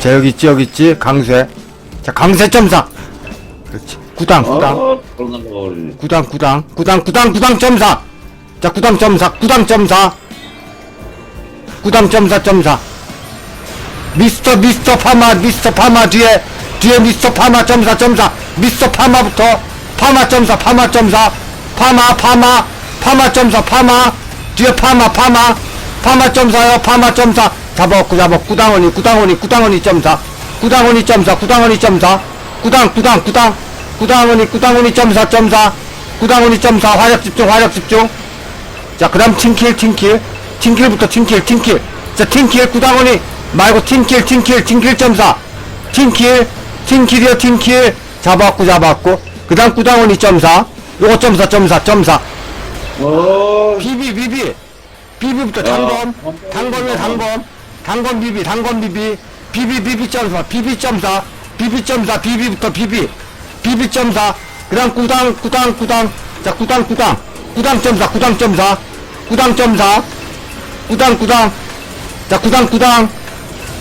자 여기 있지 여기 있지? 강쇠 자 강쇠 점사. 그렇지. 구당 구당. 어, 거 버리네. 구당 구당. 구당 구당 구당 점사. 자 구당 점사 구당 점사. 구당 점사 점사. 미스터 미스터 파마 미스터 파마 뒤에 뒤에 미스터 파마 점사 점사. 미스터 파마부터 파마 점사 파마 점사. 파마 파마 파마 점사 파마. 뒤에 파마 파마. 파마 점사요 파마 점사 잡았고 잡았고 구당원이 구당원이 구당원이 점사 구당원이 점사 구당원이 점사 구당 구당 구당 구당원이 구당원이 점사 점사 구당원이 점사 화력 집중 화력 집중 자, 그 다음 팀킬, 팀킬. 팀킬부터 팀킬, 팀킬. 자, 팀킬, 구당원이 말고 팀킬, 팀킬, 팀킬 점사. 팀킬, 팀킬이요, 팀킬. 잡았고, 잡았고. 그 다음 구당원이 점사. 요거 점사, 점사, 점사. 어, 비비, 비비. 비비부터 단검. 단검이요, 단검. 단검 비비, 단검 비비. 비비, 비비 점사, 비비 점사. 비비 점사, 비비부터 비비. 비비 점사. 그 다음 구당, 구당, 구당. 자, 구당, 구당. 구당 점사, 구당 점사. 구당. 구당, 구당. 자, 구당, 구당.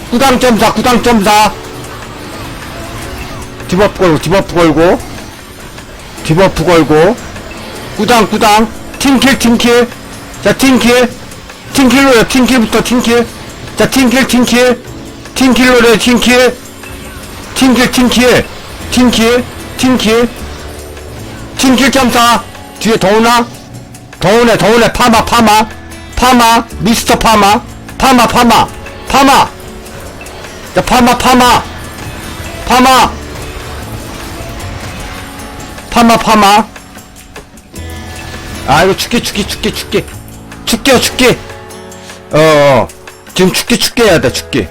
구당 점사, 구당 점사. 디버프 걸고, 디버프 걸고. 디버프 걸고. 구당, 구당. 팀킬, 팀킬. 자, 팀킬. 팀킬로요, 팀킬부터 팀킬. 자, 팀킬, 팀킬. 팀킬로요, 팀킬. 팀킬, 팀킬. 팀킬, 팀킬. 팀킬 점사. 뒤에 더 오나? 더 오네, 더 오네. 파마, 파마. 파마. 미스터 파마. 파마, 파마. 파마. 자, 파마, 파마. 파마. 파마, 파마. 아 이거 죽게 죽게 죽게 죽게 죽게 죽게 어, 어 지금 죽게 죽게 해야 돼 죽게.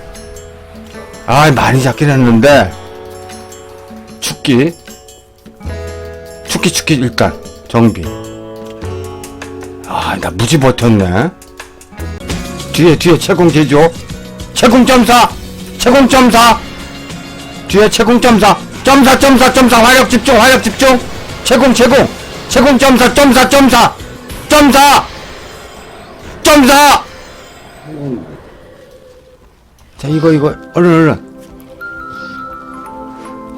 아 많이 잡긴 했는데. 죽기. 죽기 죽기 일단. 정비. 아 나 무지 버텼네. 뒤에 뒤에 채공 제조. 채공 점사! 채공 점사! 뒤에 채공 점사. 점사 점사 점사. 화력 집중 화력 집중. 채공 채공. 채공 점사 점사 점사. 점사! 점사 자 이거 이거. 얼른 얼른.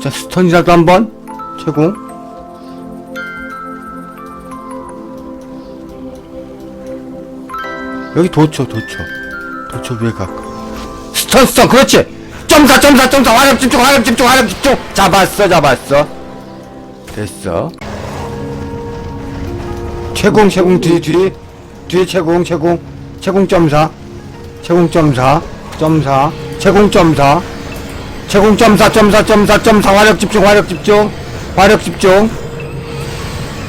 자 스턴이라도 한번 채공. 여기 도초 도초. 도초 위에 가까 스턴 스턴. 그렇지. 점사 점사 점사 화력 집중 화력 집중 화력 집중. 잡았어 잡았어. 됐어. 채공 채공. 뒤 뒤. 뒤에 채공 채공. 채공 점사. 채공 점사 점사 채공 점사. 채공 점사 점사 점사 점사. 화력 집중 화력 집중. 화력 집중.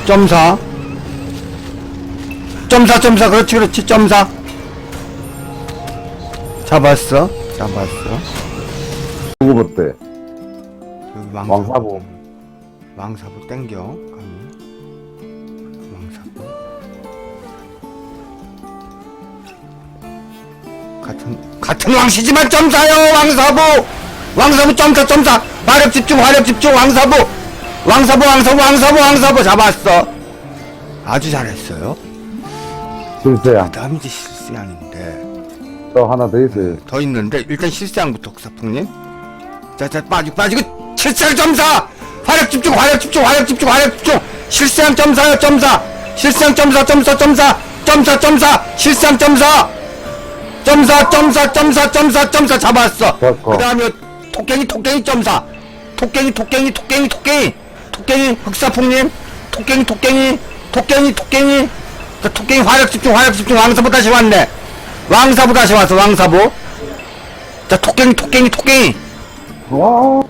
점사. 점사 점사. 그렇지 그렇지. 점사. 잡았어. 잡았어. 누구 왕, 왕사보. 왕사부 땡겨. 감히 같은 왕씨지만 점사요 왕사부. 왕사부 점사 점사. 화력 집중 화력 집중 왕사부. 왕사부 왕사부 왕사부 왕사부. 잡았어. 아주 잘했어요. 실세야. 다음 이제 실세양인데. 또 하나 더 있어요. 더 있는데 일단 실세양부터 사풍님. 자자 빠지고 빠지고. 실세양 점사! 화력 집중 화력 집중 화력 집중 화력 집중. 실세양 점사요 점사. 실세양 점사 점사 점사. 점사 점사. 실세양 점사 점사 점사 점사 점사 점사 잡았어. 그 다음에 토깽이 토깽이 점사. 토깽이 토깽이 토깽이 토깽이. 토깽이 흑사풍님. 토깽이 토깽이. 토깽이 토깽이. 그 토깽이 화력 집중 화력 집중. 왕사부 다시 왔네. 왕사부 다시 왔어 왕사부. 자 토깽이 토깽이 토깽이. 와,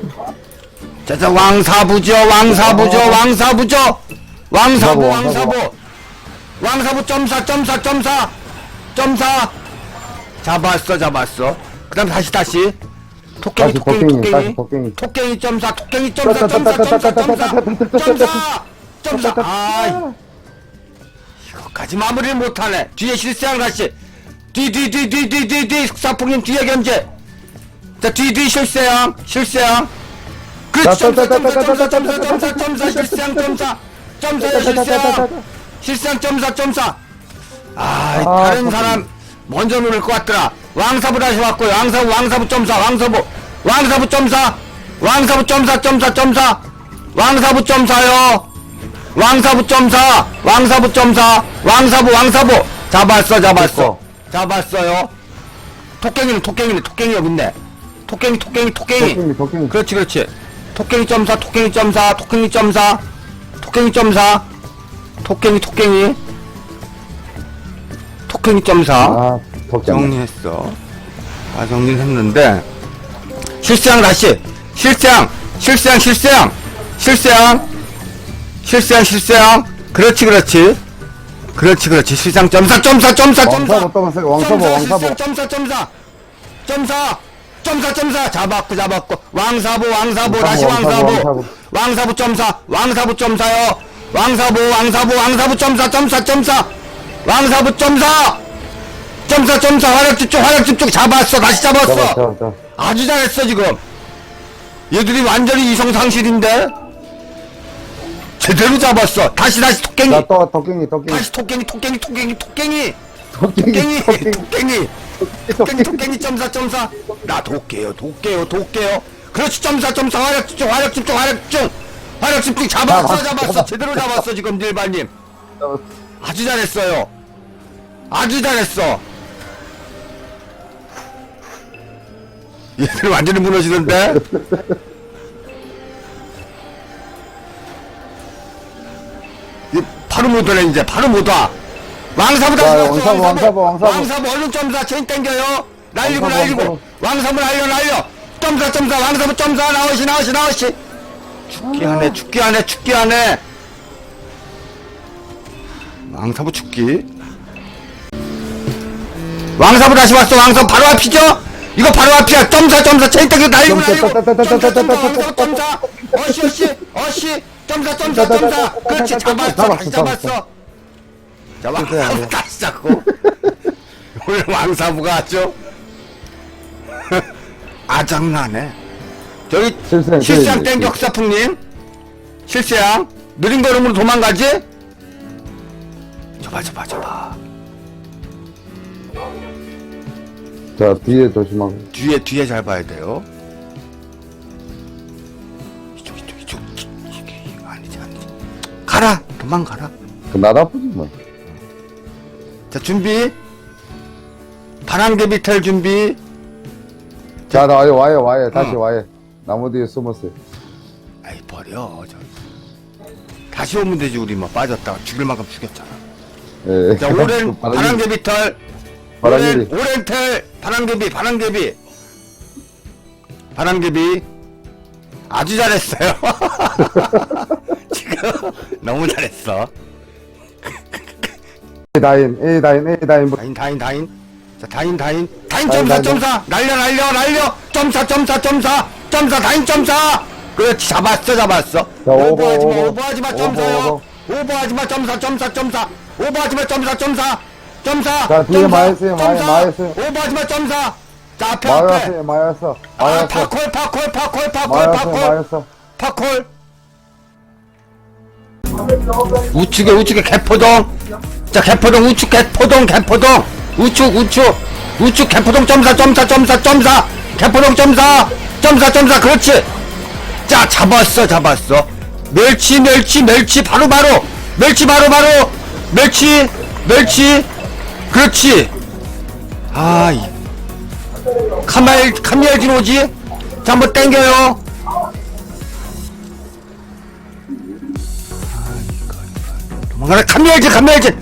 자 자 왕사부죠 왕사부죠 왕사부죠. 왕사부 왕사부, 왕사부. 왕사부 점사 점사 점사. 점사 잡았어 잡았어 그 다음 다시 다시 토깽이 다시 토깽이 토깽이, 다시 토깽이 토깽이. 토깽이 점사 토깽이 점사 점사 점사 점사 점사 점사 아 이거까지 마무리를 못하네 뒤에 실세양 다시 뒤 뒤 뒤 뒤 뒤 뒤뒤 숙사풍님 뒤에 견제 자뒤뒤 실세양 실세양 그렇지 점사 점사 점사 점사 점사 점사 실세양 점사 점사요 실세양 실세양 점사 점사 아 다른 사람 먼저 누를 것 같더라. 왕사부 다시 왔고요 왕사부 왕사부 점사 왕사부 왕사부 점사 왕사부 점사 점사 점사. 왕사부 점사요. 왕사부 점사 왕사부 점사 왕사부 왕사부. 잡았어 잡았어. 잡았어요. 토깽이는 토깽이네 토깽이 있네. 토깽이 토깽이 토깽이. 토끼니. 그렇지 그렇지. 토깽이 점사 토깽이 점사 토깽이 점사 토깽이 점사. 토깽이 토깽이 토깽이 점사 아, 토끼. 정리했어. 아, 정리는 했는데. 실세양 다시. 실세양, 실세양, 실세양, 실세양, 실세양, 실세양. 그렇지, 그렇지. 그렇지, 그렇지. 실상 점사, 점사, 점사, 점사. 떠면서 왕사부, 점사, 왕사부. 실상 점사, 점사. 점사, 점사, 점사. 잡았고, 잡았고. 왕사부, 왕사부, 다시 왕사부, 왕사부. 왕사부. 왕사부 점사, 왕사부 점사요. 왕사부, 왕사부, 왕사부 점사, 점사, 점사. 왕사부 점사. 점사 점사! 화력 집중 화력 집중 잡았어. 다시 잡았어. 잡아, 잡아, 잡아. 아주 잘했어 지금. 얘들이 완전히 이성상실인데? 제대로 잡았어. 다시 다시 토깽이. 자, 또, 토끼니, 토끼니. 다시 토깽이 토깽이 토깽이 토깽이. 토깽이. 토깽이 토깽이. 토깽이. 점사 점사. 나 도깨요 도깨요 도깨요. 그렇지 점사 점사. 화력 집중 화력 집중 화력 집중 화력 집중 잡았어 잡았어, 잡았어. 잡았어. 제대로 잡았어 지금 딜발님 아주 잘했어요. 아주 잘했어. 얘들 완전히 무너지는데? 이 바로 못 오네 이제. 바로 못 와. 왕사부 다시 자, 왔어 왕사부, 왕사부, 왕사부. 왕사부 얼른 점사 체인 땡겨요? 날리고 왕사부, 날리고. 왕사부. 날려 날려. 점사 점사 왕사부 점사. 나오시 나오시 나오시. 죽기 하네 죽기 하네 죽기 하네 왕사부 죽기. 왕사부 다시 왔어. 왕사부 바로 앞이죠? 이거 바로 앞이야. 점사 점사. 체인 땡겨 날리고 날리고 점사 점사 왕사부 점사. 어시 어시 어시 점사 점사 점사. 그렇지. 잡았어. 다시 잡았어 자 왕사부 다시 잡고. 오늘 왕사부가 아주 아장나네 저기. 땡겨 흑사풍님. 실세양. 느린 걸음으로 도망가지? 저봐 저봐 저봐 자, 뒤에 조심하고. 뒤에 뒤에 잘 봐야 돼요 이쪽 이쪽 이쪽 이게 아니지 아니지 가라 도망가라 그, 나 나쁘지 뭐. 자 준비 바람개비 텔 준비 자, 나 와요, 와요, 와요. 다시 어. 와요. 나무 뒤에 숨었어요. 아이 버려 저 다시 오면 되지 우리 뭐 빠졌다가 죽일 만큼 죽였잖아 예. 자 오랜 바람이- 바람개비 털. 바람개비. 오랜 오랜 털. 바람개비 바람개비. 바람개비. 아주 잘했어요. 지금 너무 잘했어. A 다인, A 다인, A 다인. 뭐- 다인 다인 다인. 자 다인 다인. 다인 점사 다인, 점사. 날려 날려 날려. 점사 점사 점사. 점사 다인 점사. 그렇지 잡았어 잡았어. 오버, 오버하지마 오버. 오버하지마 오버, 점사요 오버하지마 점사 점사 점사 오버하지마 점사 점사. 점사 자, 뒤에 점사. 많이 있어요. 오버하지마 점사. 자 앞에 앞에. 많이 왔어. 아. 파콜 파콜 파콜 파콜 많이 파콜. 왔어. 파콜. 우측에 우측에 개포동. 자 개포동 우측 개포동 개포동. 우측 우측. 우측 개포동 점사 점사 점사 점사. 개포동 점사. 점사 점사 그렇지. 자 잡았어 잡았어. 멸치 멸치 멸치. 바로 바로. 멸치 바로 바로 멸치 멸치 그렇지. 아이 카멜 카멜진 오지? 자 한번 땡겨요. 도망가라. 카멜진 카멜진.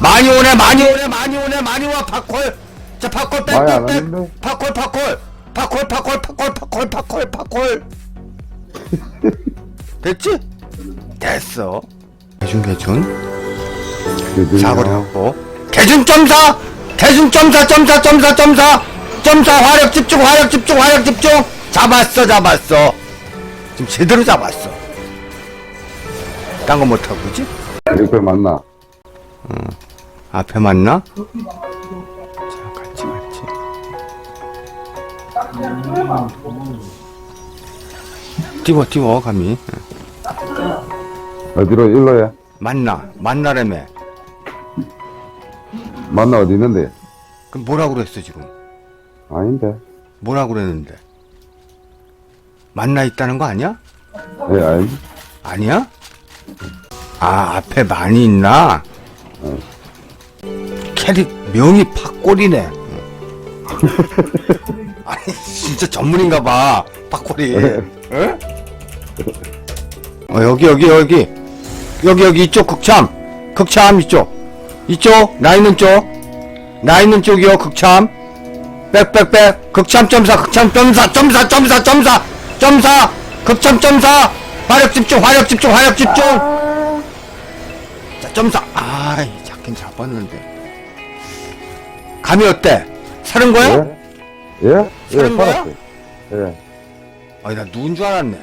많이 오네 많이 오네 많이 오네 많이 와 파콜. 자 빽빽빽 왔는데? 파콜 파콜. 파콜 파콜 파콜 파콜 파콜 파콜. 됐지? 됐어. 개준 그, 사거리 하고. 개준 점사! 점사 점사 점사 점사 점사 화력 집중 화력 집중 화력 집중. 잡았어 잡았어. 지금 제대로 잡았어. 딴 거 못하고 그지? 이걸 만나. 앞에 맞나? 자 같이 같이 띄워 띄워 감히. 어디로, 일로 해. 만나? 만나라며 만나 어디 있는데? 그럼 뭐라고 그랬어 지금 아닌데. 뭐라고 그랬는데 만나 있다는 거 아니야? 예, 아니. 아니야? 아, 앞에 많이 있나? 캐릭 명이 팥골이네. 아니, 진짜 전문인가 봐. 팥골이. 응? 어, 여기, 여기, 여기. 여기, 여기, 이쪽 극참. 극참, 이쪽. 이쪽, 나 있는 쪽. 나 있는 쪽이요, 극참. 빽빽빽. 극참 점사, 극참 점사, 점사, 점사, 점사, 점사. 극참 점사. 화력 집중, 화력 집중, 화력 집중. 자, 점사. 아이, 잡긴 잡았는데. 감이 어때? 사는 거야? 예? 예? 예, 사는 거야? 살았어요. 예. 아니, 나 누군 줄 알았네.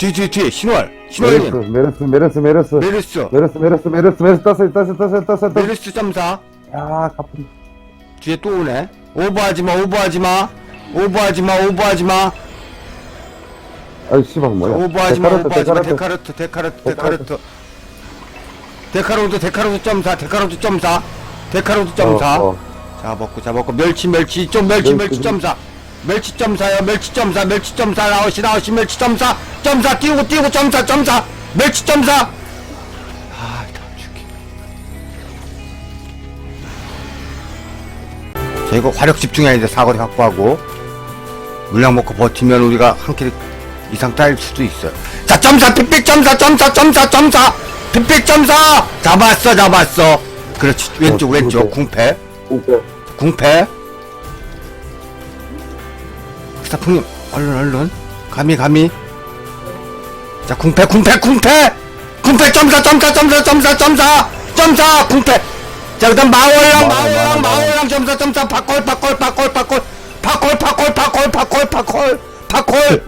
뒤, 뒤, 뒤, 신월. 메르스, 신월님. 메르스, 메르스, 메르스. 메르스. 메르스, 메르스, 메르스, 메르스, 떴어요, 떴어요, 떴어요, 떴어요, 떴어요. 메르스 점사. 야, 가뿐. 뒤에 또 오네. 오버하지 마, 오버하지 마. 오버하지 마, 오버하지 마. 아이, 씨발, 뭐야. 오버하지 마, 데카르트, 오버하지 마. 데카르트. 데카르트, 데카르트, 데카르트. 데카로드, 데카로드 점사, 데카로드 점사. 데카로드 점사. 어, 어. 잡았고, 잡았고. 멸치, 멸치. 이쪽 멸치, 멸치 멸치. 점사. 멸치 점사요, 멸치 점사, 멸치 점사. 나오시, 나오시, 멸치 점사. 점사, 띄우고, 띄우고, 점사, 점사. 멸치 점사. 아, 다 죽기. 자, 이거 화력 집중해야 돼. 사거리 확보하고. 물량 먹고 버티면 우리가 한 캐릭 이상 따일 수도 있어요. 자, 점사, 빅빅 점사, 점사, 점사, 점사, 빅빅 점사! 잡았어, 잡았어. 그렇지, 왼쪽, 어, 왼쪽, 궁패. 궁패, 오케이. 궁패. 스타풍님, 얼른, 얼른. 감히, 감히. 자, 궁패, 궁패, 궁패! 궁패, 점사, 점사, 점사, 점사, 점사! 점사, 궁패! 자, 그 다음 마월랑, 마월랑, 마월랑, 점사, 점사, 파콜, 파콜, 파콜, 파콜, 파콜, 파콜, 파콜, 파콜, 파콜, 파콜,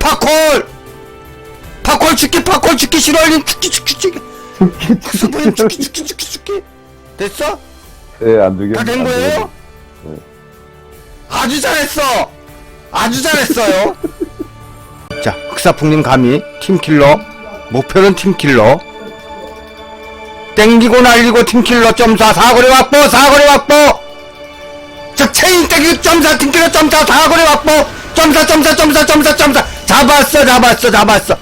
파콜! 파콜 죽기, 파콜 죽기, 싫어님 죽기, 죽기, 죽기. 죽기, 죽기, 죽기, 죽기. 됐어? 예, 안 되겠네. 다된안 거예요? 아주 잘했어! 아주 잘했어요! 자, 흑사풍님 감히 팀킬러. 목표는 팀킬러. 땡기고 날리고 팀킬러 점사 사거리 확보 사거리 확보 자 체인 땡기 점사 팀킬러 점사 사거리 확보 점사 점사 점사 점사 점사 잡았어 잡았어 잡았어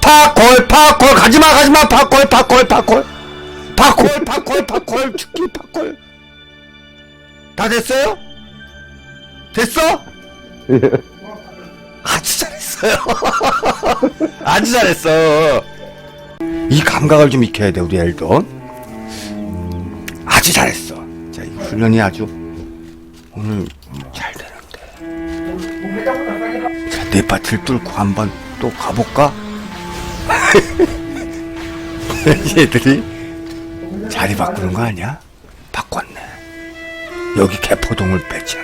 파콜 파콜 가지마 가지마 파콜 파콜 파콜 파콜 파콜 파콜 죽기 파콜 다 됐어요? 됐어? 예. 아주 잘했어요. 아주 잘했어. 이 감각을 좀 익혀야 돼, 우리 엘돈. 아주 잘했어. 자, 이 훈련이 아주 오늘 잘 되는데. 자, 네 밭을 뚫고 한번 또 가볼까? 얘들이 자리 바꾸는 거 아니야? 바꿨네. 여기 개포동을 배치해